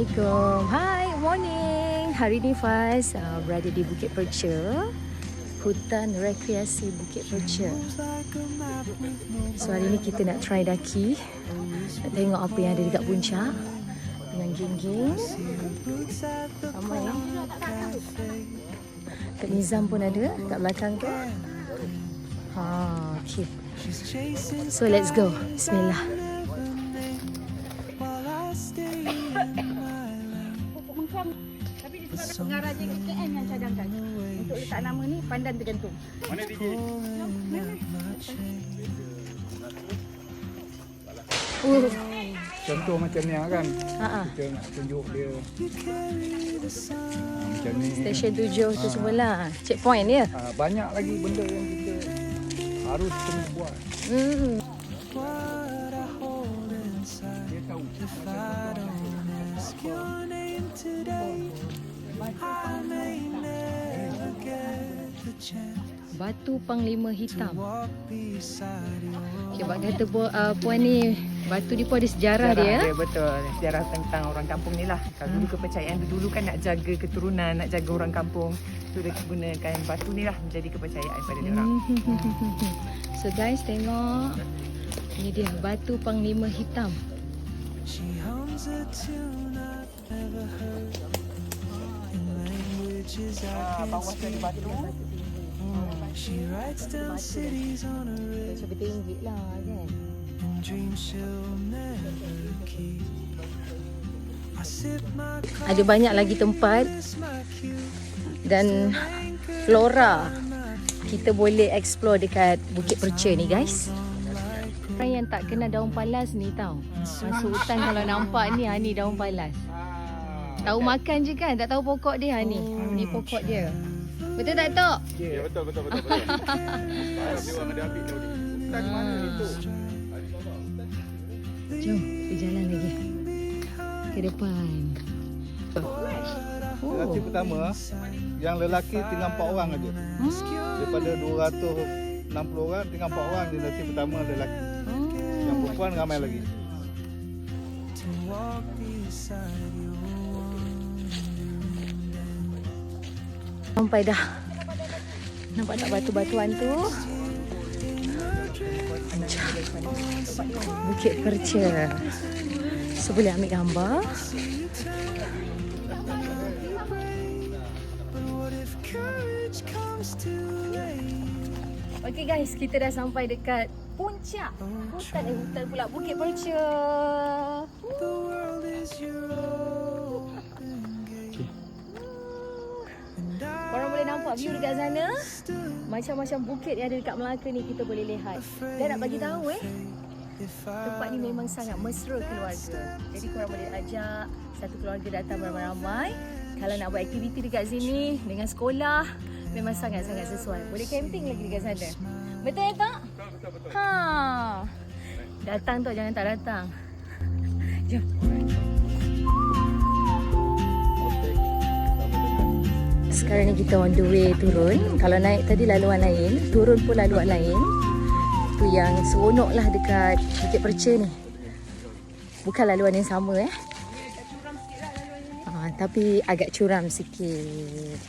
Assalamualaikum. Hai, morning. Hari ni Faz uh, berada di Bukit Perca. Hutan rekreasi Bukit Perca. So hari ni kita nak try daki. Nak tengok apa yang ada dekat puncak. Dengan geng-geng. Ramai ya. Kak Nizam pun ada kat belakang tu. Ha, okay. So let's go. Bismillah. Pengarah JKM yang cadangkan Untuk letak nama ni pandan tergantung Mana DJ? Uh, Contoh macam ni lah kan. ha ah. Kita nak tunjuk dia. Ha, macam ni. Stesen tujuh tu sebelah. Checkpoint dia. Ha, banyak lagi benda yang kita harus kena buat. Hmm. Dia tahu. Batu Panglima Hitam. Okay, Bak kata pu, uh, puan ni batu ni pun ada sejarah, dia. dia betul sejarah tentang orang kampung ni lah kalau dulu kepercayaan dulu kan nak jaga keturunan nak jaga orang kampung tu dia gunakan batu ni lah menjadi kepercayaan pada dia orang Hmm. So guys tengok. Ini dia batu Panglima Hitam. Ah, bawah tu ada batu Sampai tinggi lah kan. Ada banyak lagi tempat dan flora kita boleh explore dekat Bukit Perca ni guys. Orang yang tak kena daun palas ni tau. Masuk hutan kalau nampak ni ha ni daun palas. Tahu makan je kan, tak tahu pokok dia ha ni. Ni pokok dia. Betul tak Tok? Ya betul betul betul. betul. Harap dia orang ada ambil tau. Hutan mana itu? Jom, kita jalan lagi. Ke depan. Oh. Lelaki pertama yang lelaki tinggal 4 orang aja. Hmm. Daripada 260 orang tinggal 4 orang generasi pertama lelaki. Yang Oh. perempuan ramai lagi. Sampai dah. Nampak tak batu-batuan tu? Bukit Perca. So boleh ambil gambar. Okay guys, kita dah sampai dekat puncak hutan eh hutan pula Bukit Perca. Korang boleh nampak view dekat sana. Macam-macam bukit yang ada dekat Melaka ni kita boleh lihat. Dan nak bagi tahu eh, tempat ni memang sangat mesra keluarga. Jadi korang boleh ajak satu keluarga datang beramai-ramai. Kalau nak buat aktiviti dekat sini dengan sekolah, memang sangat-sangat sesuai. Boleh camping lagi dekat sana. Betul ya tak? Betul, betul, Ha. Datang tu jangan tak datang. Jom. Sekarang ni kita on the way turun. Kalau naik tadi laluan lain, turun pun laluan lain. Tu yang seronok lah dekat Bukit Perca ni. Bukan laluan yang sama eh. Ha, tapi agak curam sikit.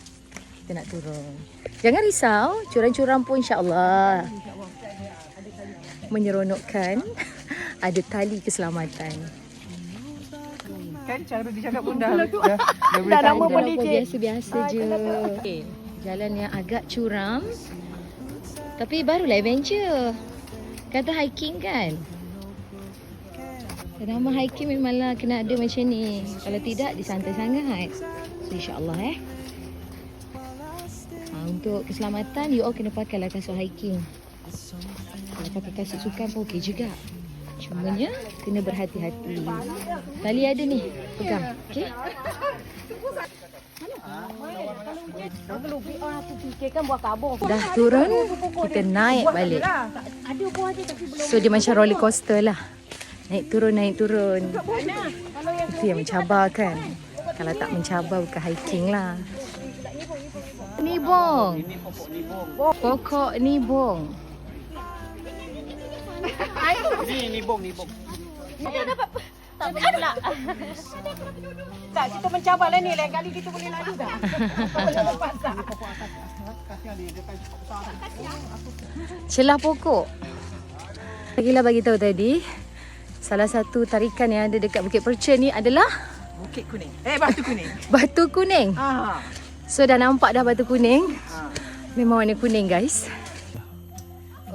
Kita nak turun. Jangan risau, curam-curam pun insya-Allah menyeronokkan. Ada tali keselamatan. Kan cara dia cakap pun dah dah, dah, Dah nama dah. pun DJ. Biasa-biasa je. Okay. Jalan yang agak curam. Tapi barulah adventure. Kata hiking kan? Nama hiking memanglah kena ada macam ni. Kalau tidak, disantai sangat. So, insyaAllah eh. Ha, untuk keselamatan, you all kena pakailah kasut hiking. Kalau pakai kasut sukan pun okey juga. Cumanya, kena berhati-hati. Tali ada ni, pegang. Okey? Dah turun, kita naik balik. So dia macam roller coaster lah. Naik turun, naik turun. Yang Itu yang mencabarkan. Kalau tak mencabar bukan hiking lah. Nibong. Pokok nibong. Ni ni bong ni bong. Ada dapat tak pula. Tak, kita mencabar lah ni. Lain kali kita boleh lalu tak? Boleh lepas tak? Celah pokok. Bagilah bagi tahu tadi. Salah satu tarikan yang ada dekat Bukit Perca ni adalah Bukit kuning. Eh, batu kuning. batu kuning. Ah. So dah nampak dah batu kuning. Ah. Memang warna kuning guys.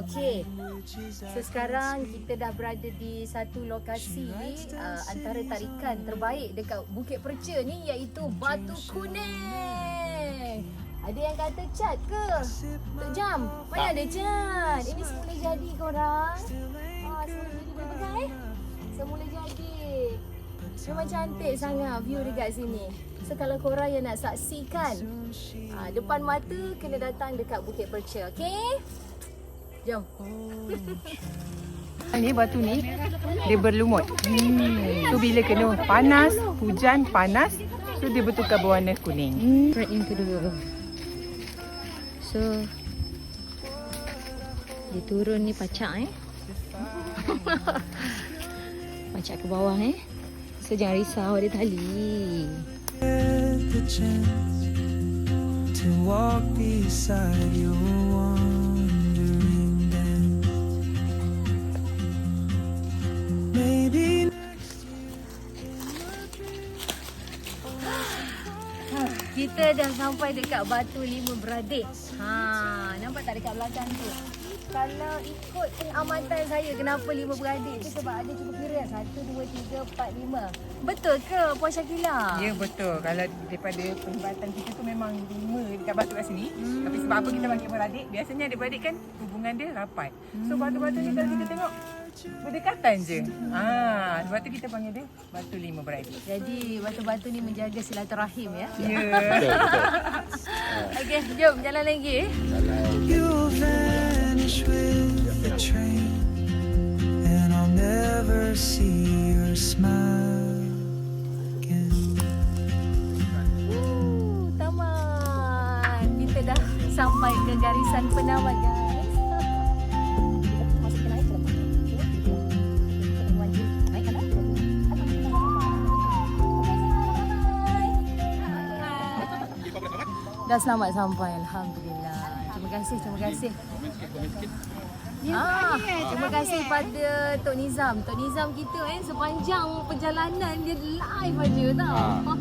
Okey. So sekarang kita dah berada di satu lokasi uh, antara tarikan terbaik dekat Bukit Perca ni iaitu Batu Kuning. Ada yang kata cat ke? Tok Jam, mana ada cat? Ini semula jadi korang. Ah, semula jadi pegang eh? Semula jadi. Memang cantik sangat view dekat sini. So kalau korang yang nak saksikan ah, depan mata kena datang dekat Bukit Perca, okey? Jom. Ni batu ni dia berlumut. Hmm. So bila kena panas, hujan, panas, so dia bertukar berwarna kuning. Hmm, right in tu dulu. So dia turun ni pacak eh. pacak ke bawah eh. So jangan risau ada tali. the chance to walk beside your Kita dah sampai dekat Batu Lima Beradik. Ha, nampak tak dekat belakang tu? Kalau ikut pengamatan saya kenapa lima beradik tu sebab ada cuba kira satu, dua, tiga, empat, lima. Betul ke Puan Syakila? Ya betul. Kalau daripada perkhidmatan kita tu memang lima dekat batu kat sini. Hmm. Tapi sebab apa kita panggil beradik? Biasanya adik-beradik kan hubungan dia rapat. So batu-batu ni kalau kita tengok berdekatan je. Ah, sebab tu kita panggil dia batu lima beradik. Jadi batu-batu ni menjaga silaturahim ya. Ya. Okey, jom jalan lagi. I'll never see your smile again. Uh, tamat. Kita dah sampai ke garisan penamat guys. Dah selamat sampai Alhamdulillah. Terima kasih, terima kasih. Ah, terima kasih pada Tok Nizam. Tok Nizam kita eh sepanjang perjalanan dia live aja tau